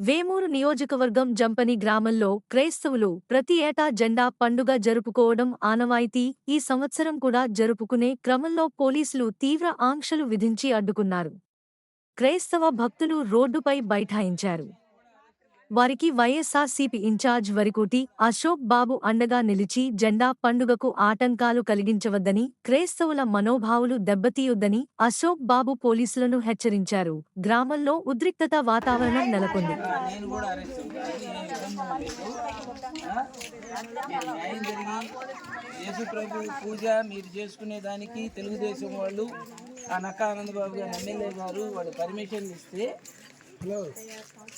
వేమూరు నియోజకవర్గం జంపని గ్రామంలో క్రైస్తవులు ప్రతి ఏటా జెండా పండుగ జరుపుకోవడం ఆనవాయితీ ఈ సంవత్సరం కూడా జరుపుకునే క్రమంలో పోలీసులు తీవ్ర ఆంక్షలు విధించి అడ్డుకున్నారు. క్రైస్తవ భక్తులు రోడ్డుపై బైఠాయించారు. వారికి వైఎస్ఆర్సీపీ ఇన్ఛార్జ్ వరికోటి అశోక్ బాబు అండగా నిలిచి జెండా పండుగకు ఆటంకాలు కలిగించవద్దని క్రైస్తవుల మనోభావులు దెబ్బతీయొద్దని అశోక్ బాబు పోలీసులను హెచ్చరించారు. గ్రామంలో ఉద్రిక్తత వాతావరణం నెలకొంది. పూజ మీరు చేసుకునే దానికి తెలుగుదేశం వాళ్ళు ఆ నక్క ఆనందబాబు గారు ఎమ్మెల్యే గారు వాడు పర్మిషన్ ఇస్తే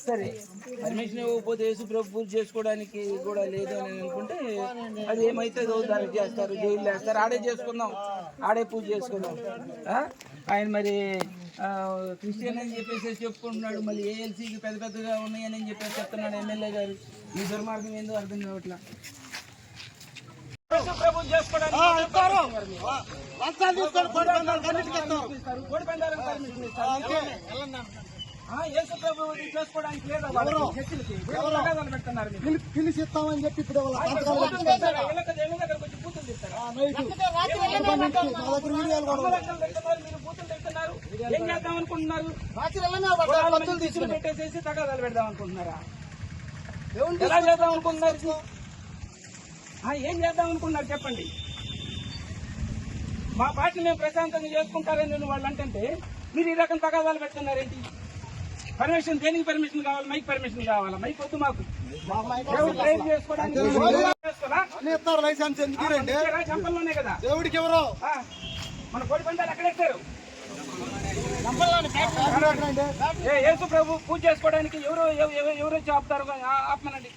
సరే. పర్మిషన్ ఇవ్వకపోతే యేసు ప్రభు పూజ చేసుకోవడానికి కూడా లేదు అని అనుకుంటే అది ఏమైతుందో దానికి చేస్తారు జైలు వేస్తారు. ఆడే చేసుకుందాం. ఆడే పూజ చేసుకుందాం. ఆ? ఆయన మరి క్రిస్టియన్ అని చెప్పేసి చెప్పుకుంటున్నాడు. మళ్ళీ ఏఎల్సీకి పెద్ద పెద్దగా ఉన్నాయని చెప్పేసి చెప్తున్నాడు ఎమ్మెల్యే గారు. ఈ దుర్మార్గం ఏందో అర్థం కావట్లా? చేసుకోవడానికి యేసు ప్రభు చేసుకోవడానికి లేదా? తగాదాలు పెడుతున్నారు మీరు. పిలిచి ఇస్తామని చెప్పి ఇప్పుడు వాళ్ళ ఇక్కడ సంతకాలు బూతులు తిడతారా? ఇళ్ళకి దేవుని దగ్గరకు వచ్చి బూతులు తిడతారా? మా దగ్గర వీడియోలు కూడా అమ్మ లెక్కలు తిడుతున్నారు, మీరు బూతులు తిడుతున్నారు. ఏం చేద్దాం అనుకుంటున్నారు? రాత్రి తీసుకుని. పెట్టేసేసి తగాదాలు పెడదాం అనుకుంటున్నారా? ఎలా చేద్దాం అనుకుంటున్నారు? ఆ, ఏం చేద్దాం అనుకున్నారు చెప్పండి. మా పార్టీ మేము ప్రశాంతంగా చేసుకుంటారని నేను వాళ్ళు అంటే మీరు ఈ రకం తగాదాలు పెడుతున్నారేంటి? పర్మిషన్ దేనికి పర్మిషన్ కావాలి? మైక్ పర్మిషన్ కావాలా? మైక్ వద్దు మాకు? ఇస్తారు లైసెన్స్? చంపల్లోనే కదా. దేవుడికి ఎవరు? ఆ, మన కోడి పందాలు ఎక్కడెక్కారు ఏ యేసు ప్రభు పూజ చేసుకోవడానికి ఎవరు ఎవ- ఎవ- ఎవరు వచ్చి ఆపుతారు? ఆ- ఆపమనండి.